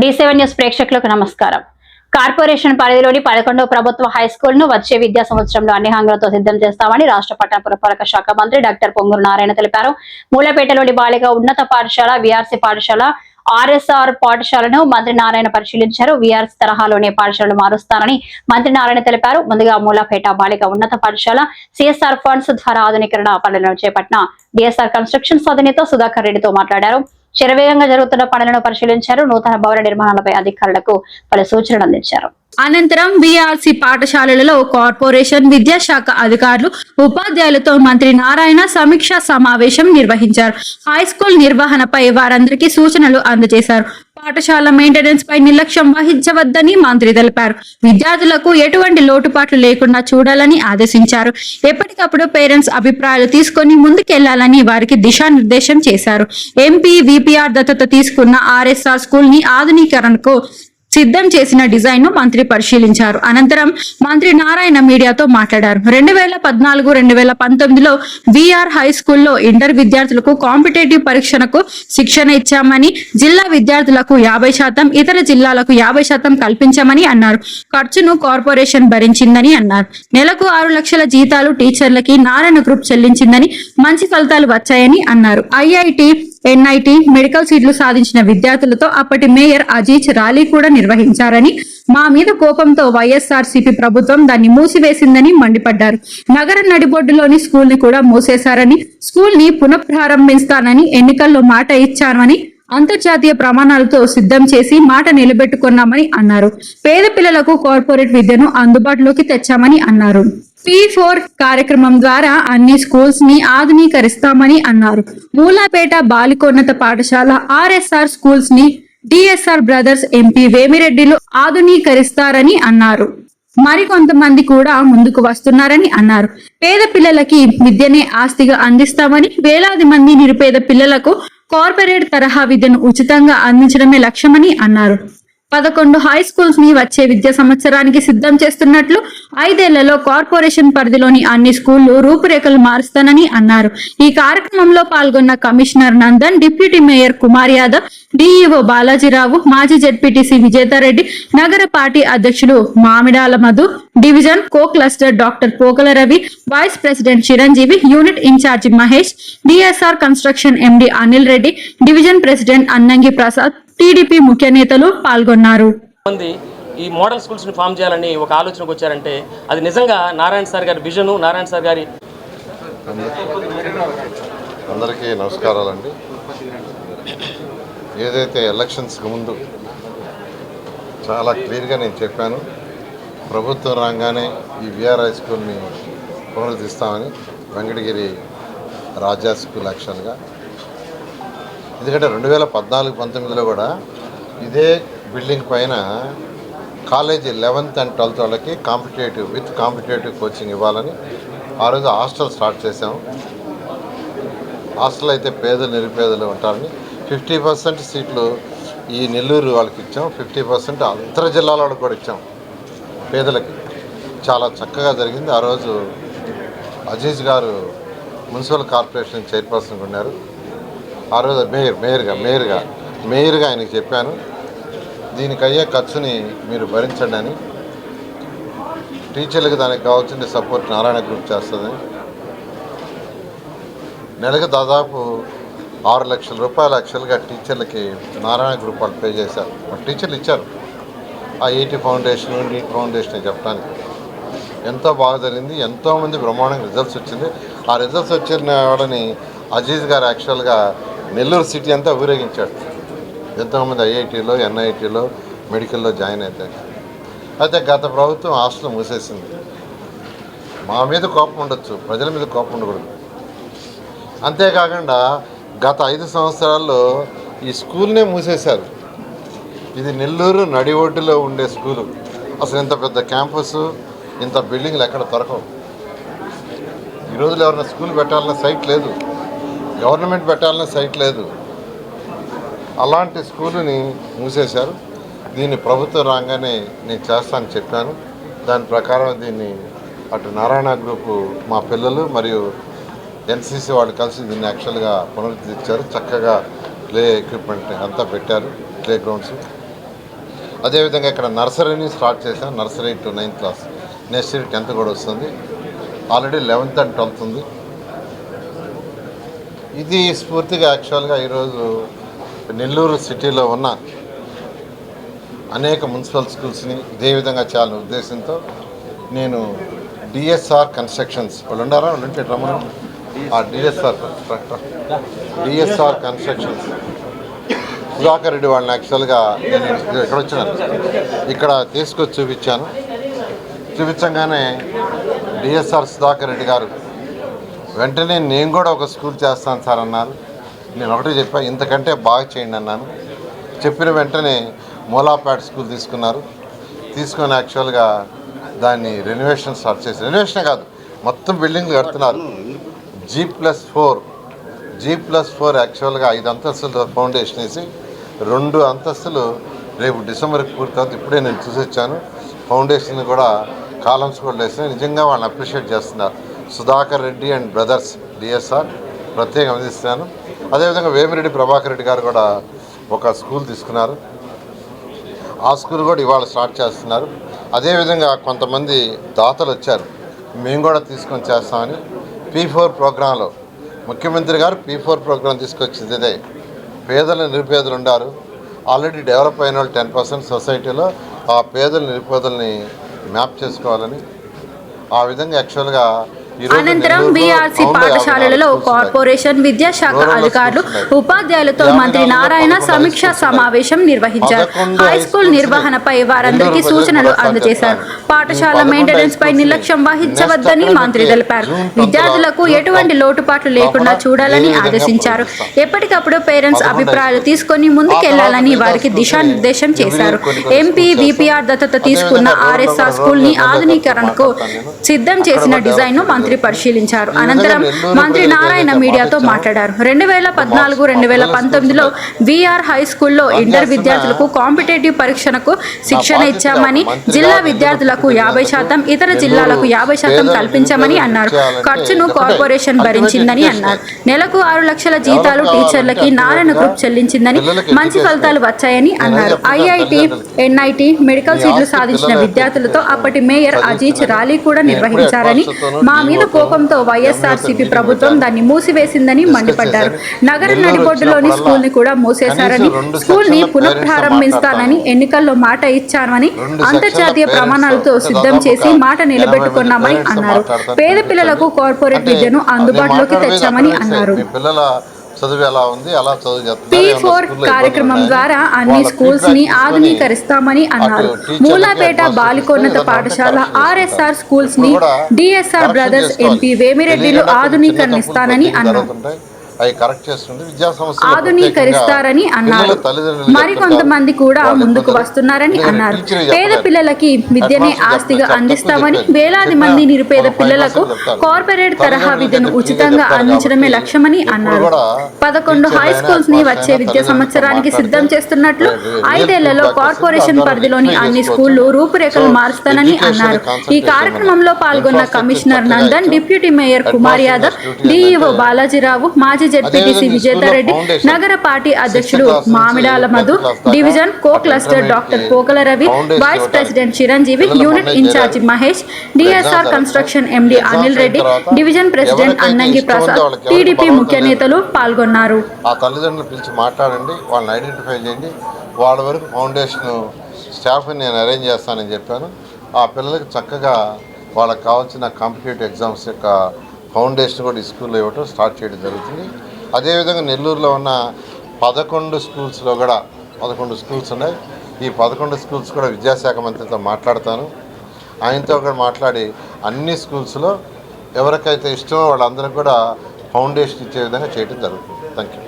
D seven news ప్రేక్షకులకు నమస్కారం. Corporation పరిధిలోని పదకొండవ ప్రభుత్వ హై స్కూల్ను వచ్చే విద్యా సంవత్సరంలో అన్ని హంగులతో సిద్ధం చేస్తామని రాష్ట్ర పట్టణ పురపాలక శాఖ మంత్రి డాక్టర్ పొంగూరు నారాయణ తెలిపారు. మూలపేటలోని బాలిక ఉన్నత పాఠశాల విఆర్సీ పాఠశాల ఆర్ఎస్ఆర్ పాఠశాలను మంత్రి నారాయణ పరిశీలించారు. విఆర్సీ తరహాలోనే పాఠశాలను మారుస్తారని మంత్రి నారాయణ తెలిపారు. ముందుగా మూలపేట బాలిక ఉన్నత పాఠశాల సిఎస్ఆర్ ఫండ్స్ ద్వారా ఆధునీకరణ పనులను చేపట్టిన డిఎస్ఆర్ కన్స్ట్రక్షన్స్ అధినేత సుధాకర్ రెడ్డితో మాట్లాడారు. శరవేగంగా జరుగుతున్న పనులను పరిశీలించారు. నూతన భవన నిర్మాణాలపై అధికారులకు పలు సూచనలు అందించారు. అనంతరం బీఆర్సీ పాఠశాలలలో కార్పొరేషన్ విద్యాశాఖ అధికారులు ఉపాధ్యాయులతో మంత్రి నారాయణ సమీక్షా సమావేశం నిర్వహించారు. హై స్కూల్ నిర్వహణపై వారందరికీ సూచనలు అందజేశారు. పాఠశాల మెయింటెనెన్స్ పై నిర్లక్ష్యం వహించవద్దని మంత్రి తెలిపారు. విద్యార్థులకు ఎటువంటి లోటుపాట్లు లేకుండా చూడాలని ఆదేశించారు. ఎప్పటికప్పుడు పేరెంట్స్ అభిప్రాయాలు తీసుకొని ముందుకెళ్ళాలని వారికి దిశానిర్దేశం చేశారు. ఎంపీ విపిఆర్ దత్తత తీసుకున్న ఆర్ఎస్ఆర్ స్కూల్ని ఆధునీకరణకు సిద్ధం చేసిన డిజైన్ను మంత్రి పరిశీలించారు. అనంతరం మంత్రి నారాయణ మీడియాతో మాట్లాడారు. రెండు వేల పద్నాలుగు రెండు వేల పంతొమ్మిదిలో విఆర్ హై స్కూల్లో ఇంటర్ విద్యార్థులకు కాంపిటేటివ్ పరీక్షలకు శిక్షణ ఇచ్చామని జిల్లా విద్యార్థులకు యాభై శాతం ఇతర జిల్లాలకు యాభై శాతం కల్పించామని అన్నారు. ఖర్చును కార్పొరేషన్ భరించిందని అన్నారు. నెలకు ఆరు లక్షల జీతాలు టీచర్లకి నారాయణ గ్రూప్ చెల్లించిందని మంచి ఫలితాలు వచ్చాయని అన్నారు. ఐఐటి ఎన్ఐటి మెడికల్ సీట్లు సాధించిన విద్యార్థులతో అప్పటి మేయర్ అజీజ్ ర్యాలీ కూడా నిర్వహించారని మా మీద కోపంతో వైఎస్ఆర్ ప్రభుత్వం దాన్ని మూసివేసిందని మండిపడ్డారు. నగర నడిబొడ్డులోని స్కూల్ని కూడా మూసేశారని స్కూల్ని పునఃప్రారంభిస్తానని ఎన్నికల్లో మాట ఇచ్చామని అంతర్జాతీయ ప్రమాణాలతో సిద్ధం చేసి మాట నిలబెట్టుకున్నామని అన్నారు. పేద పిల్లలకు కార్పొరేట్ విద్యను అందుబాటులోకి తెచ్చామని అన్నారు. పీ ఫోర్ కార్యక్రమం ద్వారా అన్ని స్కూల్స్ని ఆధునీకరిస్తామని అన్నారు. మూలాపేట బాలికోన్నత పాఠశాల ఆర్ఎస్ఆర్ స్కూల్స్ని డిఎస్ఆర్ బ్రదర్స్ ఎంపీ వేమిరెడ్డిలు ఆధునీకరిస్తారని అన్నారు. మరికొంతమంది కూడా ముందుకు వస్తున్నారని అన్నారు. పేద పిల్లలకి విద్యనే ఆస్తిగా అందిస్తామని వేలాది మంది నిరుపేద పిల్లలకు కార్పొరేట్ తరహా విద్యను ఉచితంగా అందించడమే లక్ష్యమని అన్నారు. పదకొండు హై స్కూల్స్ని వచ్చే విద్యా సంవత్సరానికి సిద్ధం చేస్తున్నట్లు ఐదేళ్ళలో కార్పొరేషన్ పరిధిలోని అన్ని స్కూళ్ళు రూపురేఖలు మారుస్తానని అన్నారు. ఈ కార్యక్రమంలో పాల్గొన్న commissioner Nandan deputy mayor Kumar Yadav DEO Balaji Rao మాజీ జెడ్పీటీసీ విజేతారెడ్డి నగర పార్టీ అధ్యక్షులు Mamidala Madhu division co cluster doctor Pokala Ravi vice president Chiranjeevi unit in charge Mahesh DSR construction MD Anil Reddy division president Annangi Prasad TDP ముఖ్య నేతలు పాల్గొన్నారు. మంది ఈ model స్కూల్స్ని form చేయాలని ఒక ఆలోచనకు వచ్చారంటే అది నిజంగా నారాయణ సార్ గారి విజను నారాయణ సార్ గారి అందరికీ నమస్కారాలండి. ఏదైతే ఎలక్షన్స్కి ముందు చాలా క్లియర్గా నేను చెప్పాను ప్రభుత్వం రాగానే ఈ విఆర్ హై స్కూల్ని పునరుద్ధరిస్తామని వెంకటగిరి రాజా స్కూల్ యాక్షన్గా ఎందుకంటే రెండు వేల పద్నాలుగు పంతొమ్మిదిలో కూడా ఇదే బిల్డింగ్ పైన కాలేజీ లెవెన్త్ అండ్ ట్వెల్త్ వాళ్ళకి కాంపిటేటివ్ విత్ కాంపిటేటివ్ కోచింగ్ ఇవ్వాలని ఆ రోజు హాస్టల్ స్టార్ట్ చేసాము హాస్టల్ అయితే పేదలు నిరుపేదలు ఉంటారని ఫిఫ్టీ పర్సెంట్ సీట్లు ఈ నెల్లూరు వాళ్ళకి ఇచ్చాం. ఫిఫ్టీ పర్సెంట్ అంతర జిల్లాల వాళ్ళకి కూడా ఇచ్చాం. పేదలకి చాలా చక్కగా జరిగింది. ఆ రోజు అజీజ్ గారు మున్సిపల్ కార్పొరేషన్ చైర్పర్సన్గా ఉన్నారు. ఆ రోజు మేయర్ మేయర్గా మేయర్గా మేయర్గా ఆయనకి చెప్పాను. దీనికి అయ్యే ఖర్చుని మీరు భరించండి అని. టీచర్లకు దానికి కావాల్సిన సపోర్ట్ నారాయణ గ్రూప్ చేస్తుంది. నెలకు దాదాపు ఆరు లక్షల రూపాయల యాక్చువల్గా టీచర్లకి నారాయణ గ్రూప్ వాళ్ళు పే చేశారు. మరి టీచర్లు ఇచ్చారు. ఆ ఏటీ ఫౌండేషన్ నీట్ ఫౌండేషన్ చెప్పడానికి. ఎంతో బాగా జరిగింది. ఎంతోమంది బ్రహ్మాండంగా రిజల్ట్స్ వచ్చింది. ఆ రిజల్ట్స్ వచ్చిన వాళ్ళని అజీజ్ గారు యాక్చువల్గా నెల్లూరు సిటీ అంతా ఊరేగించాడు. ఎంతోమంది ఐఐటీలో ఎన్ఐటీలో మెడికల్లో జాయిన్ అవుతాయి అయితే గత ప్రభుత్వం హాస్టల్ మూసేసింది. మా మీద కోపం ఉండొచ్చు ప్రజల మీద కోపం ఉండకూడదు. అంతేకాకుండా గత ఐదు సంవత్సరాల్లో ఈ స్కూల్నే మూసేశారు. ఇది నెల్లూరు నడి ఒడ్డులో ఉండే స్కూలు. అసలు ఇంత పెద్ద క్యాంపస్ ఇంత బిల్డింగ్లు ఎక్కడ దొరకవు. ఈ రోజులు ఎవరైనా స్కూల్ పెట్టాలన్న సైట్ లేదు. గవర్నమెంట్ పెట్టాలనే సైట్ లేదు. అలాంటి స్కూలుని మూసేశారు. దీన్ని ప్రభుత్వం రాగానే నేను చేస్తానని చెప్పాను. దాని ప్రకారం దీన్ని అటు నారాయణ గ్రూపు మా పిల్లలు మరియు ఎన్సీసీ వాళ్ళు కలిసి దీన్ని యాక్చువల్గా పునరుద్ధరించారు. చక్కగా ప్లే ఎక్విప్మెంట్ అంతా పెట్టారు ప్లే గ్రౌండ్స్. అదేవిధంగా ఇక్కడ నర్సరీని స్టార్ట్ చేశాం nursery to ninth class. Next year tenth కూడా వస్తుంది. ఆల్రెడీ లెవెన్త్ అండ్ ట్వెల్త్ ఉంది. ఇది స్ఫూర్తిగా యాక్చువల్గా ఈరోజు నెల్లూరు సిటీలో ఉన్న అనేక మున్సిపల్ స్కూల్స్ని ఇదే విధంగా చేయాలనే ఉద్దేశంతో నేను డిఎస్ఆర్ కన్స్ట్రక్షన్స్ వాళ్ళు ఉండారా? వాళ్ళు ఉంటే రమ్మను. ఆ DSR DSR constructions Sudhakar Reddy వాళ్ళని యాక్చువల్గా నేను ఇక్కడ వచ్చినాను ఇక్కడ తీసుకొచ్చి చూపించాను. చూపించగానే డిఎస్ఆర్ సుధాకర్ రెడ్డి గారు వెంటనే నేను కూడా ఒక స్కూల్ చేస్తాను సార్ అన్నారు. నేను ఒకటే చెప్పా ఇంతకంటే బాగా చేయండి అన్నాను. చెప్పిన వెంటనే మూలాపేట స్కూల్ తీసుకున్నారు. తీసుకొని యాక్చువల్గా దాన్ని రెనోవేషన్ స్టార్ట్ చేసి రెనోవేషన్ కాదు మొత్తం బిల్డింగ్లు కడుతున్నారు. G plus four G plus four యాక్చువల్గా ఐదు అంతస్తులు ఫౌండేషన్ వేసి రెండు అంతస్తులు రేపు డిసెంబర్కి పూర్తవుతుంది ఇప్పుడే నేను చూసి వచ్చాను ఫౌండేషన్ కూడా కాలమ్స్ కూడా వేసిన నిజంగా వాళ్ళని అప్రిషియేట్ చేస్తున్నారు. Sudhakar Reddy and brothers DSR ప్రత్యేకంగా అందిస్తున్నాను అదేవిధంగా వేమిరెడ్డి ప్రభాకర్ రెడ్డి గారు కూడా ఒక స్కూల్ తీసుకున్నారు. ఆ స్కూల్ కూడా ఇవాళ స్టార్ట్ చేస్తున్నారు. అదేవిధంగా కొంతమంది దాతలు వచ్చారు. మేము కూడా తీసుకొని చేస్తామని పీ ఫోర్ ప్రోగ్రాంలో ముఖ్యమంత్రి గారు పీ ఫోర్ ప్రోగ్రాం తీసుకొచ్చింది. ఇదే పేదలు నిరుపేదలు ఉన్నారు ఆల్రెడీ డెవలప్ అయిన వాళ్ళు టెన్ పర్సెంట్ సొసైటీలో ఆ పేదల నిరుపేదల్ని మ్యాప్ చేసుకోవాలని ఆ విధంగా యాక్చువల్గా అనంతరం బీఆర్సీ పాఠశాలలలో. కార్పొరేషన్ విద్యాశాఖ అధికారులు. ఉపాధ్యాయులతో మంత్రి నారాయణ సమీక్ష సమావేశం నిర్వహించారు హై స్కూల్ నిర్వహణపై వారందరికీ సూచనలు అందజేశారు. పాఠశాల మెయింటెనెన్స్ పై నిర్లక్ష్యం. వహించవద్దని మంత్రి తెలిపారు విద్యార్థులకు ఎటువంటి లోటుపాట్లు లేకుండా చూడాలని ఆదేశించారు. ఎప్పటికప్పుడు పేరెంట్స్ అభిప్రాయాలు. తీసుకొని ముందుకెళ్ళాలని వారికి దిశానిర్దేశం చేశారు ఎంపీ విపిఆర్ దత్తత. తీసుకున్న ఆర్ఎస్ఆర్ స్కూల్ని ఆధునీకరణకు. సిద్ధం చేసిన డిజైన్ను డెవలప్ మంత్రి. పరిశీలించారు. అనంతరం మంత్రి నారాయణ మీడియాతో మాట మాట్లాడారు. రెండు వేల పద్నాలుగు రెండు వేల పంతొమ్మిదిలో విఆర్ హై స్కూల్లో ఇంటర్ విద్యార్థులకు కాంపిటేటివ్ పరీక్షలకు శిక్షణ ఇచ్చామని జిల్లా విద్యార్థులకు యాభై శాతం ఇతర జిల్లాలకు యాభై శాతం కల్పించామని అన్నారు. ఖర్చును కార్పొరేషన్ భరించిందని అన్నారు. నెలకు ఆరు లక్షల జీతాలు టీచర్లకి నారాయణ గ్రూప్ చెల్లించిందని మంచి ఫలితాలు వచ్చాయని అన్నారు. ఐఐటి ఎన్ఐటి మెడికల్ సీట్లు సాధించిన విద్యార్థులతో అప్పటి మేయర్ అజీజ్ ర్యాలీ కూడా నిర్వహించారని మా మీద కోపంతో వైఎస్ఆర్సీపీ ప్రభుత్వం దాన్ని మూసివేసిందని మండిపడ్డారు. నగర నడిబొడ్డులోని స్కూల్ని కూడా మూసేశారని స్కూల్ని పునఃప్రారంభిస్తానని ఎన్నికల్లో మాట ఇచ్చామని అంతర్జాతీయ ప్రమాణాలతో సిద్ధం చేసి మాట నిలబెట్టుకున్నామని అన్నారు. పేద పిల్లలకు కార్పొరేట్ విద్యను అందుబాటులోకి తెచ్చామని అన్నారు. చదువు ఎలా ఉంది అలా చదువు కార్యక్రమం ద్వారా? అన్ని స్కూల్స్ని ఆధునీకరిస్తామని అన్నారు మూలాపేట బాలికోన్నత పాఠశాల ఆర్ఎస్ఆర్. స్కూల్స్ని డిఎస్ఆర్ బ్రదర్స్. ఎంపీ వేమిరెడ్డిలు ఆధునీకరణిస్తానని అన్నారు. అవి కరెక్ట్ చేస్తుంటే విద్యా సంస్థలు ఆధునీకరిస్తారని అన్నారు. మరికొంతమంది కూడా ముందుకు వస్తున్నారని అన్నారు. పేద పిల్లలకి విద్యనే ఆస్తిగా అందిస్తామని వేలాది మంది నిరుపేద పిల్లలకు కార్పొరేట్ తరహా విద్యను ఉచితంగా అందించడమే లక్ష్యమని అన్నారు. పదకొండు హై స్కూల్స్ని వచ్చే విద్యా సంవత్సరానికి సిద్ధం చేస్తున్నట్లు ఐదేళ్ళలో కార్పొరేషన్ పరిధిలోని అన్ని స్కూళ్ళు రూపురేఖలు మారుస్తానని అన్నారు. ఈ కార్యక్రమంలో పాల్గొన్న commissioner Nandan deputy mayor Kumar Yadav DEO Balaji Rao మాజీ జెడ్పీటీసీ విజేతారెడ్డి నగర పార్టీ అధ్యక్షుడు Mamidala Madhu division co cluster doctor Pokala Ravi vice president Chiranjeevi unit in charge Mahesh DSR construction MD Anil Reddy division president Annangi Prasad TDP ముఖ్య నేతలు పాల్గొన్నారు. ఆ తల్లిదండ్రులు పిలిచి మాట్లాడండి వాళ్ళని ఐడెంటిఫై చేయండి వాళ్ళ వరకు ఫౌండేషన్ స్టాఫ్ని నేను అరేంజ్ చేస్తానని చెప్పాను. ఆ పిల్లలకి చక్కగా వాళ్ళకి కావాల్సిన కాంపిటేటివ్ ఎగ్జామ్స్ యొక్క ఫౌండేషన్ కూడా ఈ స్కూల్లో ఇవ్వటం స్టార్ట్ చేయడం జరుగుతుంది. అదేవిధంగా నెల్లూరులో ఉన్న పదకొండు స్కూల్స్లో కూడా పదకొండు స్కూల్స్ ఉన్నాయి. ఈ పదకొండు స్కూల్స్ కూడా విద్యాశాఖ మంత్రితో మాట్లాడతాను. ఆయనతో కూడా మాట్లాడి అన్ని స్కూల్స్లో ఎవరికైతే ఇష్టమో వాళ్ళందరికీ కూడా ఫౌండేషన్ ఇచ్చే విధంగా చేయడం జరుగుతుంది. Thank you